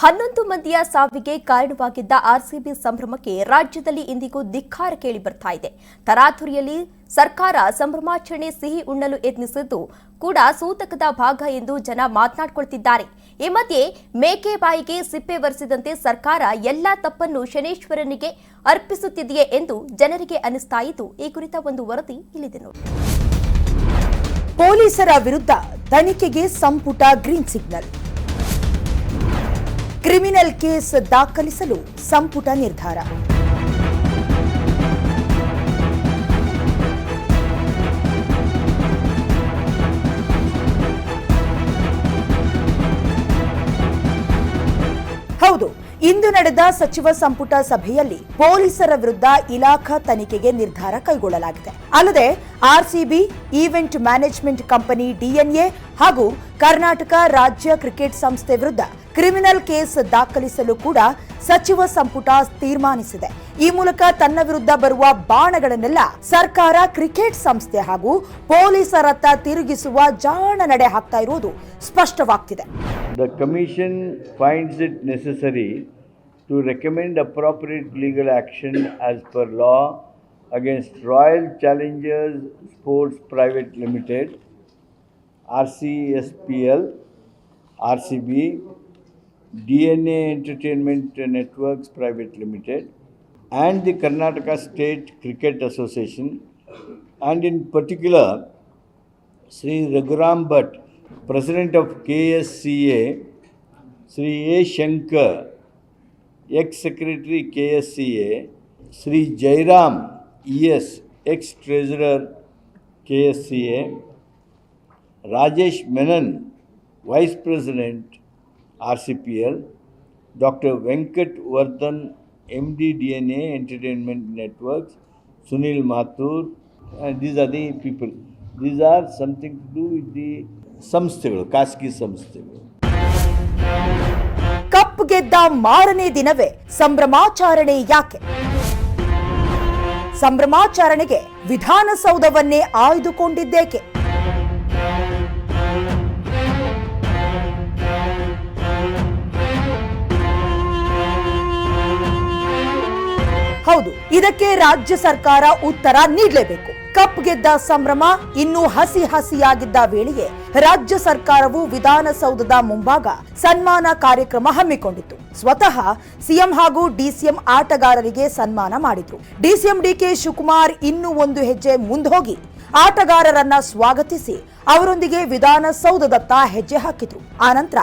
ಹನ್ನೊಂದು ಮಂದಿಯ ಸಾವಿಗೆ ಕಾರಣವಾಗಿದ್ದ ಆರ್ಸಿಬಿ ಸಂಭ್ರಮಕ್ಕೆ ರಾಜ್ಯದಲ್ಲಿ ಇಂದಿಗೂ ಧಿಕ್ಕಾರ ಕೇಳಿ ಬರ್ತಾ ಇದೆ. ತರಾತುರಿಯಲ್ಲಿ ಸರ್ಕಾರ ಸಂಭ್ರಮಾಚರಣೆ ಸಿಹಿ ಉಣ್ಣಲು ಯತ್ನಿಸಿದ್ದು ಕೂಡ ಸೂತಕದ ಭಾಗ ಎಂದು ಜನ ಮಾತನಾಡಿಕೊಳ್ತಿದ್ದಾರೆ. ಈ ಮಧ್ಯೆ ಮೇಕೆ ಬಾಯಿಗೆ ಸಿಪ್ಪೆ ಒರೆಸಿದಂತೆ ಸರ್ಕಾರ ಎಲ್ಲಾ ತಪ್ಪನ್ನು ಶನೇಶ್ವರನಿಗೆ ಅರ್ಪಿಸುತ್ತಿದೆಯೇ ಎಂದು ಜನರಿಗೆ ಅನಿಸ್ತಾ ಈ ಕುರಿತ ಒಂದು ವರದಿ ಇಲ್ಲಿದೆ ಪೊಲೀಸರ ವಿರುದ್ಧ ತನಿಖೆಗೆ ಸಂಪುಟ ಗ್ರೀನ್ ಸಿಗ್ನಲ್. ಕ್ರಿಮಿನಲ್ ಕೇಸ್ ದಾಖಲಿಸಲು ಸಂಪುಟ ನಿರ್ಧಾರ. ಇಂದು ನಡೆದ ಸಚಿವ ಸಂಪುಟ ಸಭೆಯಲ್ಲಿ ಪೊಲೀಸರ ವಿರುದ್ಧ ಇಲಾಖಾ ತನಿಖೆಗೆ ನಿರ್ಧಾರ ಕೈಗೊಳ್ಳಲಾಗಿದೆ. ಅಲ್ಲದೆ RCB, event management company DNA ಹಾಗೂ ಕರ್ನಾಟಕ ರಾಜ್ಯ ಕ್ರಿಕೆಟ್ ಸಂಸ್ಥೆ ವಿರುದ್ಧ ಕ್ರಿಮಿನಲ್ ಕೇಸ್ ದಾಖಲಿಸಲು ಕೂಡ ಸಚಿವ ಸಂಪುಟ ತೀರ್ಮಾನಿಸಿದೆ. ಈ ಮೂಲಕ ತನ್ನ ವಿರುದ್ಧ ಬರುವ ಬಾಣಗಳನ್ನೆಲ್ಲ ಸರ್ಕಾರ ಕ್ರಿಕೆಟ್ ಸಂಸ್ಥೆ ಹಾಗೂ ಪೊಲೀಸರತ್ತ ತಿರುಗಿಸುವ ಜಾಣ ನಡೆ ಹಾಕ್ತಾ ಇರುವುದು ಸ್ಪಷ್ಟವಾಗ್ತಿದೆ. The commission finds it necessary to recommend appropriate legal action as per law against Royal Challengers Sports Private Limited, RCSPL, RCB, DNA Entertainment Networks Private Limited, and the Karnataka State Cricket Association, and in particular, Sri Raghuram Bhatt, President of KSCA, Sri A. Shankar, ex-Secretary KSCA, Sri Jairam ES, ex-Treasurer KSCA, Rajesh Menon, Vice President RCPL, Dr. Venkat Vardhan, MD DNA Entertainment Networks, Sunil Mathur, and these are the people. These are something to do with the ಸಂಸ್ಥೆಗಳು ಖಾಸಗಿ ಸಂಸ್ಥೆಗಳು cup ಗೆದ್ದ ಮಾರನೇ ದಿನವೇ ಸಂಭ್ರಮಾಚರಣೆ ಯಾಕೆ? ಸಂಭ್ರಮಾಚರಣೆಗೆ ವಿಧಾನಸೌಧವನ್ನೇ ಆಯ್ದುಕೊಂಡಿದ್ದೇಕೆ? ಇದಕ್ಕೆ ರಾಜ್ಯ ಸರ್ಕಾರ ಉತ್ತರ ನೀಡಲೇಬೇಕು. ಕಪ್ ಗೆದ್ದ ಸಂಭ್ರಮ ಇನ್ನೂ ಹಸಿ ಹಸಿಯಾಗಿದ್ದ ವೇಳೆಗೆ ರಾಜ್ಯ ಸರ್ಕಾರವು ವಿಧಾನಸೌಧದ ಮುಂಭಾಗ ಸನ್ಮಾನ ಕಾರ್ಯಕ್ರಮ ಹಮ್ಮಿಕೊಂಡಿತ್ತು. ಸ್ವತಃ ಸಿಎಂ ಹಾಗೂ ಡಿಸಿಎಂ ಆಟಗಾರರಿಗೆ ಸನ್ಮಾನ ಮಾಡಿದ್ರು. ಡಿಸಿಎಂ ಡಿಕೆ ಶಿವಕುಮಾರ್ ಇನ್ನೂ ಒಂದು ಹೆಜ್ಜೆ ಮುಂದೋಗಿ ಆಟಗಾರರನ್ನ ಸ್ವಾಗತಿಸಿ ಅವರೊಂದಿಗೆ ವಿಧಾನಸೌಧದತ್ತ ಹೆಜ್ಜೆ ಹಾಕಿದ್ರು. ಆನಂತರ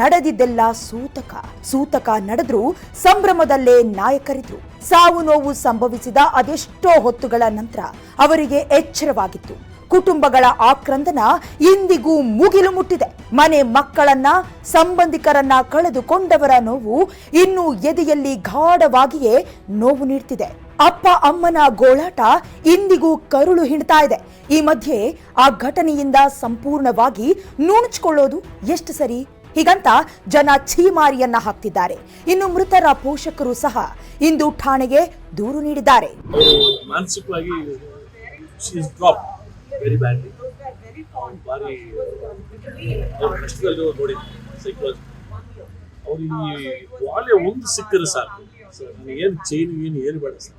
ನಡೆದಿದ್ದೆಲ್ಲ ಸೂತಕ ಸೂತಕ ನಡೆದ್ರು, ಸಂಭ್ರಮದಲ್ಲೇ ನಾಯಕರಿದ್ರು. ಸಾವು ನೋವು ಸಂಭವಿಸಿದ ಅದೆಷ್ಟೋ ಹೊತ್ತುಗಳ ನಂತರ ಅವರಿಗೆ ಎಚ್ಚರವಾಗಿತ್ತು. ಕುಟುಂಬಗಳ ಆಕ್ರಂದನ ಇಂದಿಗೂ ಮುಗಿಲು ಮುಟ್ಟಿದೆ. ಮನೆ ಮಕ್ಕಳನ್ನ, ಸಂಬಂಧಿಕರನ್ನ ಕಳೆದುಕೊಂಡವರ ನೋವು ಇನ್ನು ಎದೆಯಲ್ಲಿ ಗಾಢವಾಗಿಯೇ ನೋವು ನೀಡ್ತಿದೆ. ಅಪ್ಪ ಅಮ್ಮನ ಗೋಳಾಟ ಇಂದಿಗೂ ಕರುಳು ಹಿಣ್ತಾ ಇದೆ. ಈ ಮಧ್ಯೆ ಆ ಘಟನೆಯಿಂದ ಸಂಪೂರ್ಣವಾಗಿ ನುಣುಚಿಕೊಳ್ಳೋದು ಎಷ್ಟು ಸರಿ? ಹೀಗಂತ ಜನ ಛೀಮಾರಿಯನ್ನ ಹಾಕ್ತಿದ್ದಾರೆ. ಇನ್ನು ಮೃತರ ಪೋಷಕರು ಸಹ ಇಂದು ಠಾಣೆಗೆ ದೂರು ನೀಡಿದ್ದಾರೆ. ಮಾನಸಿಕವಾಗಿ ಒಳ್ಳೆ ಒಂದು ಸಿಕ್ಕರೆ ಸಾಕು. ನನಗೇನು ಚೈನ್ ಏನು ಏನು ಬೇಡ ಸರ್.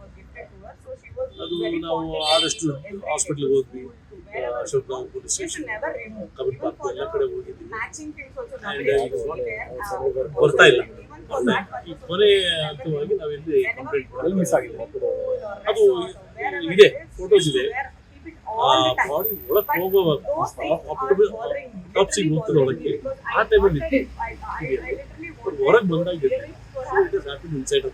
ಅದು ನಾವು ಆದಷ್ಟು ಹಾಸ್ಪಿಟ್ಲಿಗೆ ಹೋದ್ವಿ. ಅಶೋಕ್ ನಾವು ಪೊಲೀಸ್ ಸ್ಟೇಷನ್ ಕಬನ್ ಪಾರ್ಕ್ ಎಲ್ಲ ಕಡೆ ಹೋಗಿದ್ದೀವಿ ಬರ್ತಾ ಇಲ್ಲ. ಬರ್ತಾ ಇಲ್ಲ. ಈ ಕೊನೆ ಹಂತವಾಗಿ ನಾವೆಲ್ಲಿ ಕಂಪ್ಲೇಂಟ್ ಮಿಸ್ ಆಗಿದೆ. ಅದು ಇದೆ ಫೋಟೋಸ್ ಇದೆ ಆ ಬಾಡಿ ಒಳಕ್ ಹೋಗುವಾಗ ಟಾಪ್ಸಿಗೆ ಹೋಗ್ತದೆ ಒಳಕ್ಕೆ ಆ ಟೈಮಲ್ಲಿ ಹೊರಗೆ ಬಂದಾಗ ಇನ್ಸೈಡ್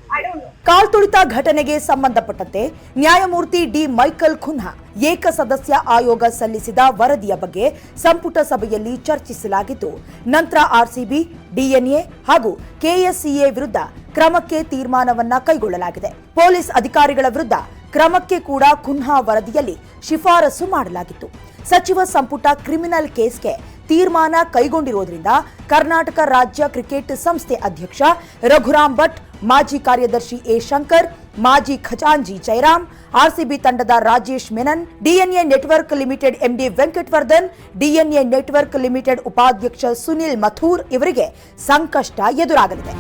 ಕಾಲ್ತುಳಿತ ಘಟನೆಗೆ ಸಂಬಂಧಪಟ್ಟಂತೆ ನ್ಯಾಯಮೂರ್ತಿ ಡಿ ಮೈಕಲ್ ಖುನ್ಹಾ ಏಕಸದಸ್ಯ ಆಯೋಗ ಸಲ್ಲಿಸಿದ ವರದಿಯ ಬಗ್ಗೆ ಸಂಪುಟ ಸಭೆಯಲ್ಲಿ ಚರ್ಚಿಸಲಾಗಿದ್ದು ನಂತರ ಆರ್ಸಿಬಿ, ಡಿಎನ್ಎ ಹಾಗೂ ಕೆಎಸ್ಸಿಎ ವಿರುದ್ಧ ಕ್ರಮಕ್ಕೆ ತೀರ್ಮಾನವನ್ನ ಕೈಗೊಳ್ಳಲಾಗಿದೆ. ಪೊಲೀಸ್ ಅಧಿಕಾರಿಗಳ ವಿರುದ್ಧ ಕ್ರಮಕ್ಕೆ ಕೂಡ ಕುನ್ಹಾ ವರದಿಯಲ್ಲಿ ಶಿಫಾರಸು ಮಾಡಲಾಗಿತ್ತು. ಸಚಿವ ಸಂಪುಟ ಕ್ರಿಮಿನಲ್ ಕೇಸ್ಗೆ ತೀರ್ಮಾನ ಕೈಗೊಂಡಿರುವುದರಿಂದ ಕರ್ನಾಟಕ ರಾಜ್ಯ ಕ್ರಿಕೆಟ್ ಸಂಸ್ಥೆ ಅಧ್ಯಕ್ಷ ರಘುರಾಮ್ ಭಟ್, ಮಾಜಿ ಕಾರ್ಯದರ್ಶಿ ಎ. ಶಂಕರ್ ಮಾಜಿ ಖಜಾಂಜಿ ಜೈರಾಮ್, ಆರ್ಸಿಬಿ ತಂಡದ Rajesh Menon, DNA network limited MD Venkatavardhan, DNA network limited ಉಪಾಧ್ಯಕ್ಷ ಸುನಿಲ್ ಮಥೂರ್ ಇವರಿಗೆ ಸಂಕಷ್ಟ ಎದುರಾಗಲಿದೆ.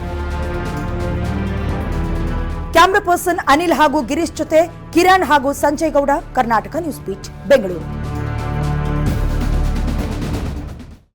ಕ್ಯಾಮ್ರಾ ಪರ್ಸನ್ ಅನಿಲ್ ಹಾಗೂ ಗಿರೀಶ್ ಜೊತೆ ಕಿರಣ್ ಹಾಗೂ ಸಂಜಯ್ ಗೌಡ, ಕರ್ನಾಟಕ ನ್ಯೂಸ್ ಬೀಚ್ ಬೆಂಗಳೂರು.